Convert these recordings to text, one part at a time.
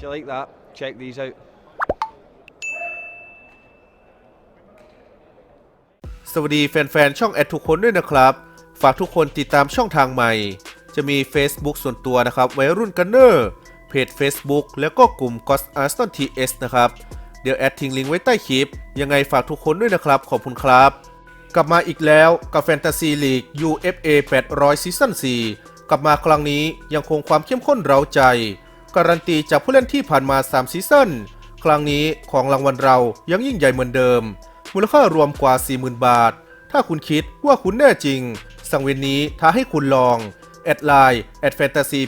If you like that, check these out. สวัสดีแฟนๆ ช่องแอดทุกคนด้วยนะครับ ฝากทุกคนติดตามช่องทางใหม่ จะมี Facebook ส่วนตัวนะครับวัยรุ่นกันเนอร์ เพจ Facebook แล้วก็กลุ่ม g o s a r s t o n TS นะครับ เดี๋ยวแอดทิ้งลิงก์ไว้ใต้คลิป ยังไงฝากทุกคนด้วยนะครับ ขอบคุณครับ กลับมาอีกแล้วกับแฟนตาซีลีก UFA 800ซีซั่น4กลับมาครั้งนี้ยังคงความเข้มข้นเร้าใจ การันตีจากผู้เล่นที่ผ่านมา 3 ซีซั่น ครั้งนี้ของรางวัลเรายังยิ่งใหญ่เหมือนเดิม มูลค่ารวมกว่า 40,000 บาท ถ้าคุณคิดว่าคุณแน่จริง สังเวียนนี้ท้าให้คุณลอง แอดไลน์แอดแฟนตาซี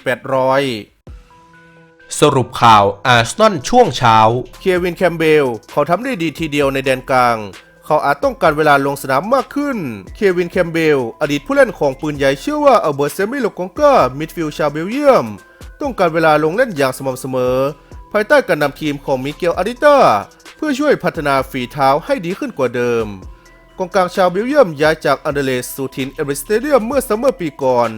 800 สรุปข่าวอาร์เซนอลช่วงเช้า เควินแคมเบลเขาทำได้ดีทีเดียวในแดนกลางเขาอาจต้องการเวลาลงสนามมากขึ้น เควินแคมเบล อดีตผู้เล่นของปืนใหญ่เชื่อว่าอัลเบิร์ตเซมิโลกองกามิดฟิลด์ชาวเบลเยียม ต้องการเวลาลงเล่นอย่างสม่ำเสมอ ภายใต้การนำทีมของมิเกลอาริต้าเพื่อช่วยพัฒนาฝีเท้าให้ดีขึ้นกว่าเดิม กองกลางชาวเบลเยียมย้ายจากอันเดเลสสู่ทินเอเบรสเตเดียมเมื่อซัมเมอร์ปีก่อน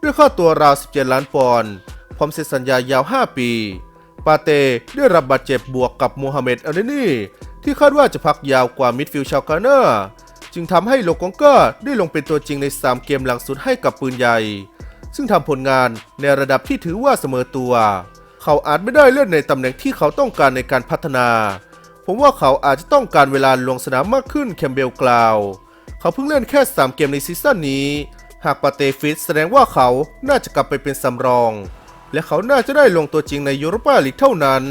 ด้วยค่าตัวราว 17 ล้านปอนด์พร้อมเซ็นสัญญายาว 5 ปี ปาเต้ได้รับบาดเจ็บบวกกับโมฮัมเหม็ดอาเนีที่คาดว่าจะพักยาวกว่ามิดฟิลด์ชาวกาเน่าจึงทำให้โลกองเกาได้ลงเป็นตัวจริงใน 3 เกมหลังสุดให้กับปืนใหญ่ ซึ่งทำผลงานในระดับที่ถือว่าเสมอตัว เขาอาจไม่ได้เล่นในตำแหน่งที่เขาต้องการในการพัฒนา ผมว่าเขาอาจจะต้องการเวลาลงสนามมากขึ้นแคมเบลกล่าว เขาเพิ่งเล่นแค่ 3 เกมในซีซั่นนี้ หากปาเตฟิตแสดงว่าเขาน่าจะกลับไปเป็นสำรอง และเขาน่าจะได้ลงตัวจริงในยูโรปาลีกเท่านั้น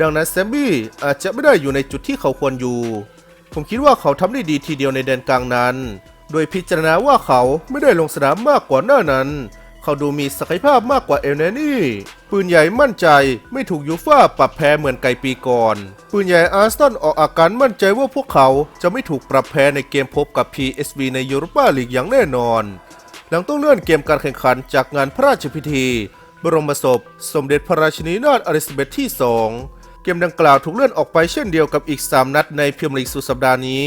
ดังนั้นแซมบี้อาจจะไม่ได้อยู่ในจุดที่เขาควรอยู่ ผมคิดว่าเขาทำได้ดีทีเดียวในแดนกลางนั้นโดยพิจารณาว่าเขาไม่ได้ลงสนามมากกว่าหน้านั้น เขาดูมีศักยภาพมากกว่าเอลเนนี่ ปืนใหญ่มั่นใจไม่ถูกยูฟ่าปรับแพ้เหมือนไกลปีก่อน ปืนใหญ่อาร์สตันออกอาการมั่นใจว่าพวกเขาจะไม่ถูกปรับแพ้ในเกมพบกับ PSV ในยูโรปาลีกอย่างแน่นอน หลังต้องเลื่อนเกมการแข่งขันจากงานพระราชพิธี บรมศพ สมเด็จพระราชินีนาถอลิซาเบธที่ 2 เกมดังกล่าวถูกเลื่อนออกไปเช่นเดียวกับอีก 3 นัดในพรีเมียร์ลีกสุดสัปดาห์นี้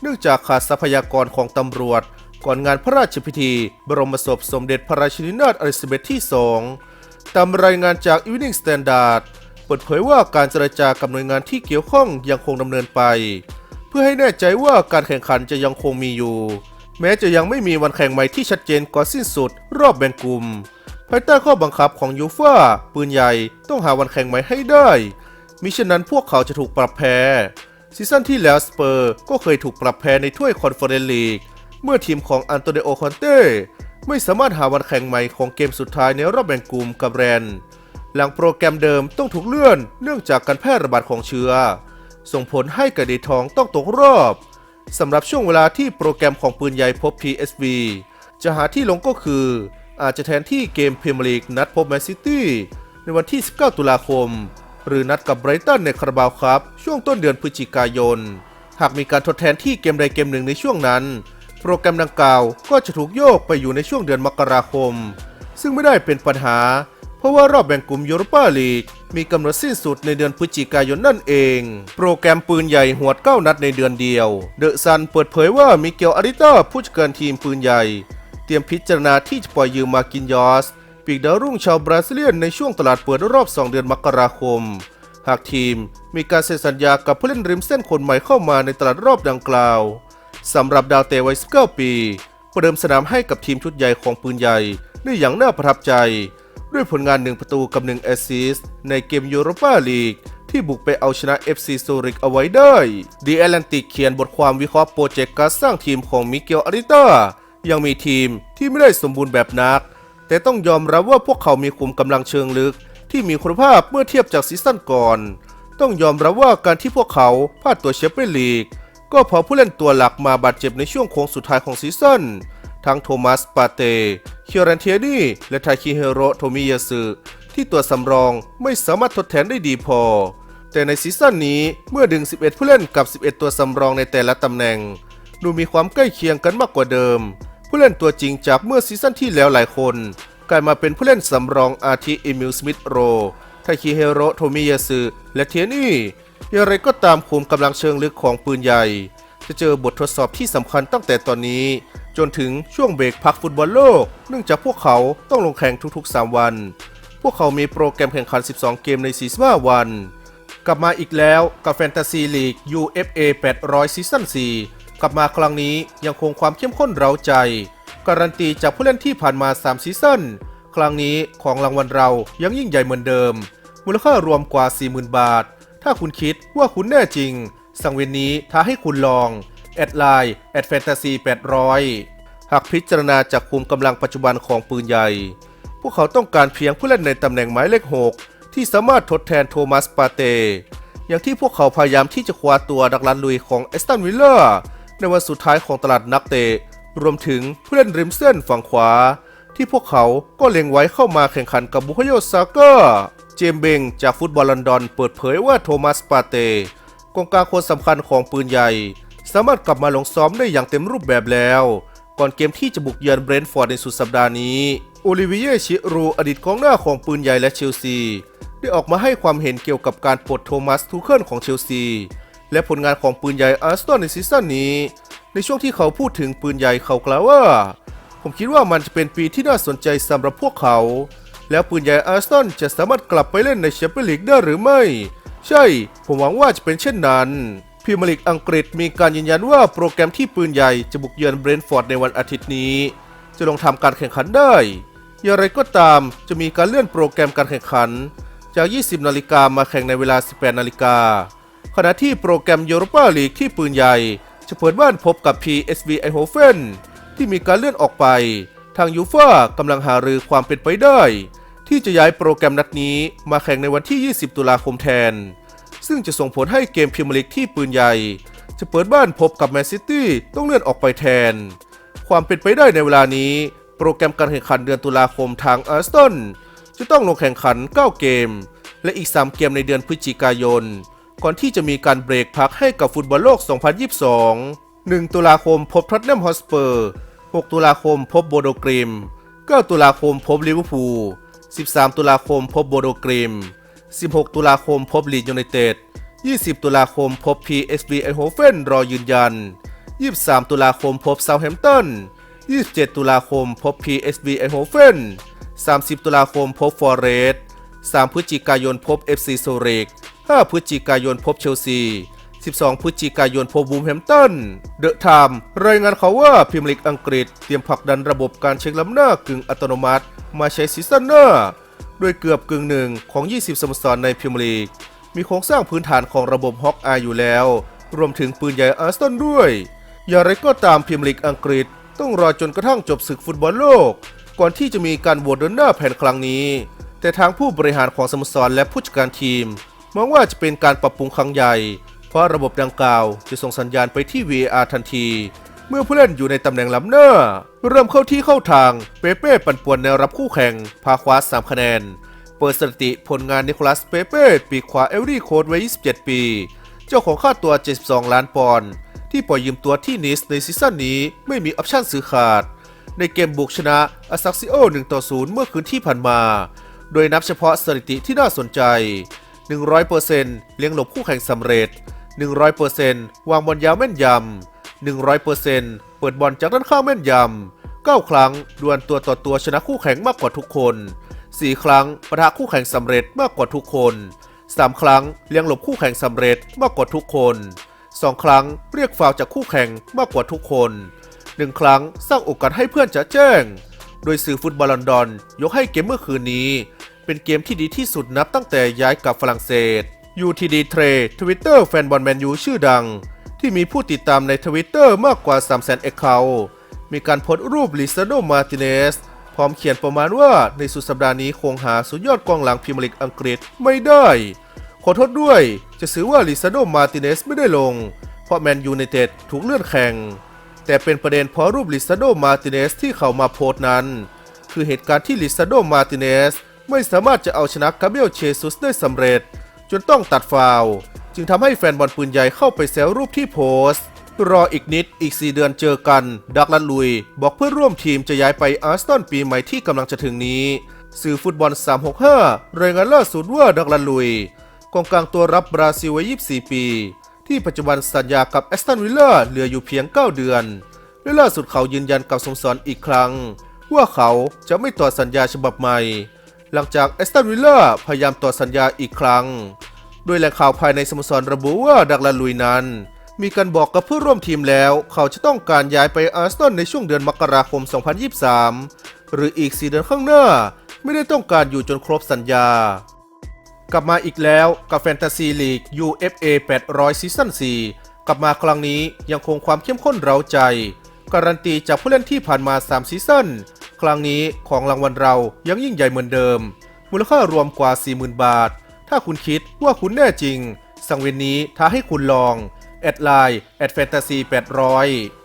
เนื่องจากขาดทรัพยากรของตำรวจ ก่อนงานพระราชพิธี บรมศพสมเด็จพระราชินีนาถอลิซาเบธที่2ตามรายงานจาก Evening Standard เปิดเผยว่าการเจรจากับหน่วยงานที่เกี่ยวข้องยังคงดำเนินไป เพื่อให้แน่ใจว่าการแข่งขันจะยังคงมีอยู่ แม้จะยังไม่มีวันแข่งใหม่ที่ชัดเจนก่อนสิ้นสุด รอบแบ่งกลุ่มภายใต้ข้อบังคับของยูฟ่าปืนใหญ่ต้องหาวันแข่งใหม่ให้ได้มิฉะนั้นพวกเขาจะถูกปรับแพ้ซีซั่นที่แล้วสเปอร์ก็เคยถูกปรับแพ้ในถ้วยคอนเฟอเรนซ์ลีก เมื่อทีมของอันโตเนโอคอนเต้ไม่สามารถหาวันแข่งใหม่ของเกมสุดท้ายในรอบแบ่งกลุ่มกับแรน หลังโปรแกรมเดิมต้องถูกเลื่อนเนื่องจากการแพร่ระบาดของเชื้อ ส่งผลให้กระดีทองต้องตกรอบสำหรับช่วงเวลาที่โปรแกรมของปืนใหญ่พบ PSV จะหาที่ลงก็คือ อาจจะแทนที่เกมพรีเมียร์ลีกนัดพบแมนซิตี้ในวันที่ 19 ตุลาคม หรือนัดกับไบรตันในคาราบาวครับ ช่วงต้นเดือนพฤศจิกายน หากมีการทดแทนที่เกมใดเกมหนึ่งในช่วงนั้น โปรแกรมดังกล่าวก็จะถูกโยกไปอยู่ในช่วงเดือนมกราคม ซึ่งไม่ได้เป็นปัญหา เพราะว่ารอบแบ่งกลุ่มยูโรปาลีกมีกำหนดสิ้นสุดในเดือนพฤศจิกายนนั่นเอง โปรแกรมปืนใหญ่หวด 9 นัดในเดือนเดียว เดอะซันเปิดเผยว่ามิเกลอาริต้าผู้จัดการทีมปืนใหญ่ เตรียมพิจารณาที่จะปล่อยยืมมากินยอส ปีกดาวรุ่งชาวบราซิเลียนในช่วงตลาดเปิดรอบ 2 เดือนมกราคม หากทีมมีการเซ็นสัญญากับผู้เล่นริมเส้นคนใหม่เข้ามาในตลาดรอบดังกล่าว สำหรับดาวเตะวัย19ปี ประเดิมสนามให้กับทีมชุดใหญ่ของปืนใหญ่ได้อย่างน่าประทับใจ ด้วยผลงาน 1 ประตูกับ 1 แอสซิสต์ในเกมยูโรปาลีก ที่บุกไปเอาชนะ FC ซูริกเอาไว้ได้ดีแอตแลนติกเขียนบทความวิเคราะห์โปรเจกต์การสร้างทีมของมิเกลอาริต้ายังมีทีมที่ไม่ได้สมบูรณ์แบบนัก แต่ต้องยอมรับว่าพวกเขามีคุมกำลังเชิงลึก ที่มีคุณภาพเมื่อเทียบจากซีซั่นก่อน ต้องยอมรับว่าการที่พวกเขาพลาดตัวแชมเปี้ยนลีก ก็พราะผู้เล่นตัวหลักมาบาดเจ็บในช่วงโค้งสุดท้ายของซีซั่น ทั้งโทมัสปาเต้คิโรันเทียนี่และทาคิเฮโรโทมิยาสึที่ตัวสำรองไม่สามารถทดแทนได้ดีพอ แต่ในซีซั่นนี้เมื่อดึง 11 ผู้เล่นกับ 11 ตัวสำรองในแต่ละตำแหน่ง ดูมีความใกล้เคียงกันมากกว่าเดิม ผู้เล่นตัวจริงจากเมื่อซีซั่นที่แล้วหลายคนกลายมาเป็นผู้เล่นสำรองอาทิเอมิลสมิธโรทาคิเฮโรโทมิยาสึและเทียนี่ อย่างไรก็ตามคุมกำลังเชิงลึกของปืนใหญ่ จะเจอบททดสอบที่สำคัญตั้งแต่ตอนนี้ จนถึงช่วงเบรกพักฟุตบอลโลก เนื่องจากพวกเขาต้องลงแข่งทุกๆ 3 วัน พวกเขามีโปรแกรมแข่งขัน 12 เกมใน45วัน กลับมาอีกแล้วกับแฟนตาซีลีก UFA 800ซีซั่น4กลับมาครั้งนี้ยังคงความเข้มข้นเร้าใจ การันตีจากผู้เล่นที่ผ่านมา 3 ซีซั่นครั้งนี้ของรางวัลเรายังยิ่งใหญ่เหมือนเดิม มูลค่ารวมกว่า 40,000 บาท ถ้าคุณคิดว่าคุณแน่จริง สังเวียนนี้ท้าให้คุณลอง แอดไลน์แอดแฟนตาซี800 หากพิจารณาจากภูมิกำลังปัจจุบันของปืนใหญ่ พวกเขาต้องการเพียงผู้เล่นในตำแหน่งหมายเลข 6 ที่สามารถทดแทนโทมัสปาเต อย่างที่พวกเขาพยายามที่จะคว้าตัวดักลันลุยของเอสตันวิลเลอร์ในวันสุดท้ายของตลาดนักเตะ รวมถึงผู้เล่นริมเส้นฝั่งขวา ที่พวกเขาก็เล็งไว้เข้ามาแข่งขันกับบุคโยซาเกอร์ จมเบงจากฟุตบอลลอนดอนเปิดเผยว่าโทมัสปาเตกองกลางคนสำคัญของปืนใหญ่ สามารถกลับมาลงซ้อมได้อย่างเต็มรูปแบบแล้ว ก่อนเกมที่จะบุกเยือนเบรนท์ฟอร์ดในสุดสัปดาห์นี้โอลิเวียชิรูอดีตกองหน้าของปืนใหญ่และเชลซี ได้ออกมาให้ความเห็นเกี่ยวกับการปลดโทมัสทูเคิลของเชลซี และผลงานของปืนใหญ่อาร์สตันในซีซั่นนี้ ในช่วงที่เขาพูดถึงปืนใหญ่เขากล่าวว่า ผมคิดว่ามันจะเป็นปีที่น่าสนใจสำหรับพวกเขา แล้วปืนใหญ่อาร์สตันจะสามารถกลับไปเล่นในแชมเปี้ยนลีกได้หรือไม่ ใช่ ผมหวังว่าจะเป็นเช่นนั้นพรีเมียร์ลีกอังกฤษมีการยืนยันว่าโปรแกรมที่ปืนใหญ่จะบุกเยือนเบรนท์ฟอร์ดในวันอาทิตย์นี้ จะลงทำการแข่งขันได้อย่างไรก็ตามจะมีการเลื่อนโปรแกรมการแข่งขัน จาก 20 นาฬิกามาแข่งในเวลา 18 นาฬิกา ขณะที่โปรแกรมยูโรปาลีกที่ปืนใหญ่ จะเปิดบ้านพบกับ PSV Eindhoven ที่มีการเลื่อนออกไป ทางยูฟ่ากำลังหารือความเป็นไปได้ ที่จะย้ายโปรแกรมนัดนี้มาแข่งในวันที่ 20 ตุลาคมแทน ซึ่งจะส่งผลให้เกมพรีเมลีกที่ปืนใหญ่ จะเปิดบ้านพบกับแมนซิตี้ต้องเลื่อนออกไปแทน ความเป็นไปได้ในเวลานี้โปรแกรมการแข่งขันเดือนตุลาคมทางอาร์สตันจะต้องลงแข่งขัน 9 เกม และอีก 3 เกมในเดือนพฤศจิกายน ก่อนที่จะมีการเบรกพักให้กับฟุตบอลโลก 2022 1 ตุลาคมพบท็อตแนมฮอสเปอร์ 6 ตุลาคมพบโบโดกริม 9 ตุลาคมพบลิเวอร์พูล 13 ตุลาคมพบโบโดกริม16 ตุลาคมพบลีดยูไนเต็ด 20 ตุลาคมพบ PSV ไอโฮเฟนรอยืนยัน 23 ตุลาคมพบเซาแฮมป์ตัน 27 ตุลาคมพบ PSV ไอโฮเฟน30 ตุลาคมพบฟอร์เรสต์3พฤศจิกายนพบ FC โซเรก5พฤศจิกายนพบเชลซี12 พฤศจิกายนพบบูมแฮมป์ตัน เดอะไทม์รายงานเขาว่าพรีเมียร์ลีกอังกฤษ เตรียมผลักดันระบบการเช็คล้ำหน้ากึ่งอัตโนมัติ มาใช้ซีซั่นหน้าโดยเกือบกึ่งหนึ่งของ 20 สโมสรในพรีเมียร์ลีก มีโครงสร้างพื้นฐานของระบบฮอกอายอยู่แล้ว รวมถึงปืนใหญ่อาร์สตันด้วย อย่างไรก็ตามพรีเมียร์ลีกอังกฤษ ต้องรอจนกระทั่งจบศึกฟุตบอลโลก ก่อนที่จะมีการโหวตเดินหน้าแผนครั้งนี้ แต่ทางผู้บริหารของสโมสรและผู้จัดการทีม มองว่าจะเป็นการปรับปรุงครั้งใหญ่ เพราะระบบดังกล่าวจะส่งสัญญาณไปที่ VAR ทันที เมื่อผู้เล่นอยู่ในตำแหน่งล้ำหน้า เริ่มเข้าที่เข้าทาง เปเป้ปั่นป่วนแนวรับคู่แข่ง พาคว้า3คะแนน เปิดสถิติผลงานนิโคลัสเปเป้ปีกขวาเอลรี่โคดไว้27 ปี เจ้าของค่าตัว 72 ล้านปอนด์ที่ปล่อยยืมตัวที่นิสในซีซั่นนี้ไม่มีออปชั่นซื้อขาด ในเกมบุกชนะอาซักซิโอ1ต่อ0เมื่อคืนที่ผ่านมา โดยนับเฉพาะสถิติที่น่าสนใจ 100%เลี้ยงหลบคู่แข่งสำเร็จ 100%วางบอลยาวแม่นยำ 100%เปิดบอลจากด้านข้างแม่นยำ 9 ครั้งดวลตัวต่อตัวชนะคู่แข่งมากกว่าทุกคน 4 ครั้งประทะคู่แข่งสำเร็จมากกว่าทุกคน 3 ครั้งเลี้ยงหลบคู่แข่งสำเร็จมากกว่าทุกคน 2 ครั้งเรียกฟาวจากคู่แข่งมากกว่าทุกคน 1 ครั้งสร้างโอกาสให้เพื่อนจะแจ้ง โดยสื่อฟุตบอลลอนดอน ยกให้เกมเมื่อคืนนี้ เป็นเกมที่ดีที่สุดนับตั้งแต่ย้ายกลับฝรั่งเศส UTD Trade ทวิตเตอร์แฟนบอลแมนยูชื่อดัง ที่มีผู้ติดตามในทวิตเตอร์มากกว่า 3 0 0 0 0 0 Account มีการโพสต์รูปลิซาโดมาติเนสพร้อมเขียนประมาณว่าในสุดสัปดาห์นี้คงหาสุดยอดกองหลังพรีเมียร์ลีกอังกฤษไม่ได้ ขอโทษด้วย จะสื่อว่าลิซาโดมาติเนสไม่ได้ลง เพราะแมนยูไนเต็ดถูกเลื่อนแข่ง แต่เป็นประเด็นเพราะรูปลิซาโดมาติเนสที่เขามาโพสต์นั้น คือเหตุการณ์ที่ลิซาโดมาติเนสไม่สามารถจะเอาชนะกาเบรียลเชซุสได้สำเร็จ จนต้องตัดฟาว จึงทำให้แฟนบอลปืนใหญ่เข้าไปแซวรูปที่โพสต์ รออีกนิดอีก 4 เดือนเจอกัน ดักลันลุย บอกเพื่อนร่วมทีมจะย้ายไปอาร์สตันปีใหม่ที่กำลังจะถึงนี้ สื่อฟุตบอล 365 รายงานล่าสุดว่าดักลันลุยกองกลางตัวรับบราซิลวัย 24 ปี ที่ปัจจุบันสัญญากับแอสตันวิลล่าเหลืออยู่เพียง 9 เดือนและล่าสุดเขายืนยันกับสมสรอีกครั้ง ว่าเขาจะไม่ต่อสัญญาฉบับใหม่ หลังจากเอสตันวิลล่าพยายามต่อสัญญาอีกครั้ง โดยแหล่งข่าวภายในสโมสรระบุว่าดักลาลุยนั้น มีการบอกกับเพื่อนร่วมทีมแล้ว เขาจะต้องการย้ายไปอาร์เซนอลในช่วงเดือนมกราคม 2023 หรืออีก 4 เดือนข้างหน้า ไม่ได้ต้องการอยู่จนครบสัญญา กลับมาอีกแล้วกับแฟนตาซีลีก UFA 800ซีซั่น4กลับมาครั้งนี้ยังคงความเข้มข้นเร้าใจ การันตีจากผู้เล่นที่ผ่านมา 3 ซีซั่นครั้งนี้ของรางวัลเรายังยิ่งใหญ่เหมือนเดิม มูลค่ารวมกว่า 40,000 บาท ถ้าคุณคิดว่าคุณแน่จริง สังเวียนนี้ท้าให้คุณลอง แอดไลน์แอดแฟนตาซี800